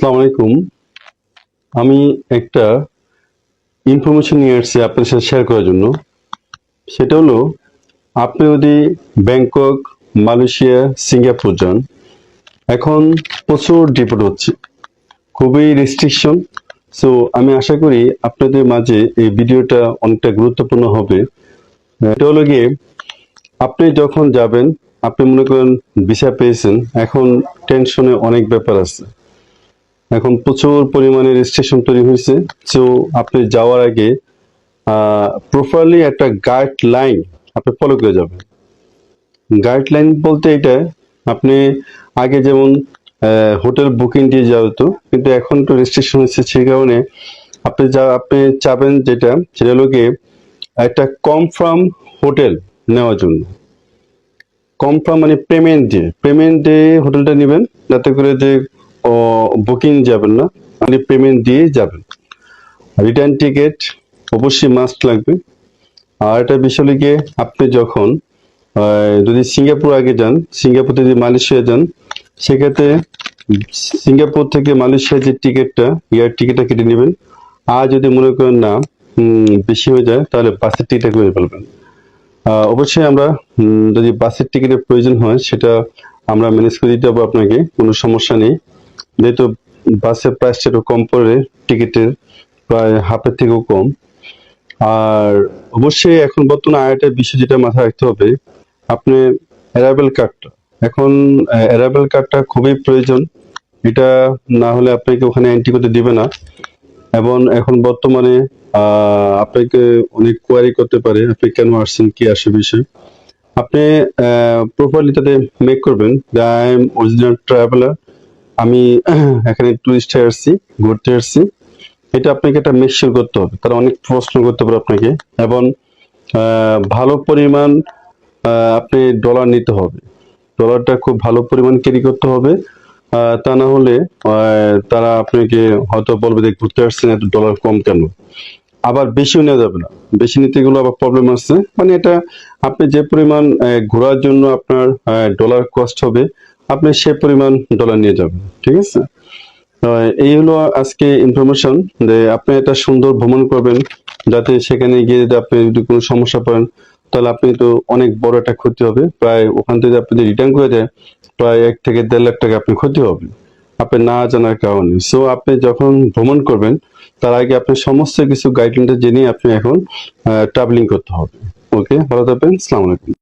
আসসালামু আলাইকুম। আমি একটা ইনফরমেশন নিয়ে এসেছি আপনার সাথে শেয়ার করার জন্য। সেটা হলো, আপনি যদি ব্যাংকক, মালয়েশিয়া, সিঙ্গাপুর যান, এখন প্রচুর ডিপোর্ট হচ্ছে। খুবই রেস্ট্রিকশন সো আমি আশা করি আপনাদের মাঝে এই ভিডিওটা অনেকটা গুরুত্বপূর্ণ হবে। এটা হলো গিয়ে, আপনি যখন যাবেন, আপনি মনে করেন ভিসা পেয়েছেন, এখন টেনশনে অনেক ব্যাপার আছে। এখন প্রচুর পরিমাণে রেজিস্ট্রেশন তৈরি হয়েছে। সো আপনি যাওয়ার আগে প্রপারলি একটা গাইডলাইন আপনি ফলো করে যাবেন। গাইডলাইন বলতে এটা, আপনি আগে যেমন হোটেল বুকিং দিয়ে যাওয়া হতো, কিন্তু এখন তো রেজিস্ট্রেশন হচ্ছে সেই কারণে আপনি যা, আপনি চাবেন যেটা, সেটা গিয়ে একটা কনফার্ম হোটেল নেওয়ার জন্য। কনফার্ম মানে পেমেন্ট দিয়ে পেমেন্ট দিয়ে হোটেলটা নেবেন, যাতে করে যে বুকিং যাবেন না, আপনি পেমেন্ট দিয়ে যাবেন। রিটার্ন টিকিট অবশ্যই মাস্ট লাগবে। আর একটা বিষয় গিয়ে আপনি যখন যদি সিঙ্গাপুর আগে যান, সিঙ্গাপুর থেকে মালয়েশিয়া যান, সেক্ষেত্রে সিঙ্গাপুর থেকে মালয়েশিয়ার যে টিকিটটা এয়ার টিকিটটা কেটে নেবেন। আর যদি মনে করেন না বেশি হয়ে যায়, তাহলে বাসের টিকিটটা করে ফেলবেন। অবশ্যই আমরা যদি বাসের টিকিটের প্রয়োজন হয়, সেটা আমরা ম্যানেজ করে দিতে পারব আপনাকে, কোনো সমস্যা নেই। যেহেতু বাসের প্রাইসটা একটু কম পড়ে টিকিটের প্রায় হাফের থেকেও কম। আর অবশ্যই এখন বর্তমানে আরেকটা বিষয় যেটা মাথায় রাখতে হবে, আপনি অ্যারাইভেল কার্ডটা এখন অ্যারাইভেল কার্ডটা খুবই প্রয়োজন। এটা না হলে আপনাকে ওখানে এন্ট্রি করতে দিবে না। এবং এখন বর্তমানে আপনাকে অনেক কোয়ারি করতে পারে, আপনি কেন আসছেন, কি আসে বিষয়। আপনি প্রপারলি তাতে মেক করবেন। যে আই এম অরিজিনাল ট্রাভেলার আমি এখানে টুরিস্ট আসছি, ঘুরতে আসছি। এটা আপনাকে একটা মেকশিওর করতে হবে। তারা অনেক প্রশ্ন করতে পারে আপনাকে। এবং ভালো পরিমাণ আপনি ডলার নিতে হবে। ডলারটা খুব ভালো পরিমাণ ক্যারি করতে হবে। তা না হলে তারা আপনাকে হয়তো বলবে যে ঘুরতে আসছেন, এত ডলার কম কেন? আবার বেশিও নেওয়া যাবে না। বেশি নিতে গেলে আবার প্রবলেম আসছে। মানে এটা আপনি যে পরিমাণ ঘোরার জন্য আপনার ডলার কস্ট হবে আপনি সে পরিমাণ ডলার নিয়ে যাবেন, ঠিক আছে? এই হলো আজকে ইনফরমেশন যে আপনি একটা সুন্দর ভ্রমণ করবেন, যাতে সেখানে গিয়ে যদি আপনি যদি কোনো সমস্যা পান তাহলে আপনি তো অনেক বড় একটা ক্ষতি হবে। প্রায় ওখান থেকে আপনি যদি রিটার্ন করে দেয় প্রায় এক থেকে দেড় লাখ টাকা আপনি ক্ষতি হবে। আপনি না জানার কারণে। সো আপনি যখন ভ্রমণ করবেন, তার আগে আপনি সমস্ত কিছু গাইডলাইনটা জেনে আপনি এখন ট্রাভেলিং করতে হবে। ওকে ভালো থাকবেন। আসসালামু আলাইকুম।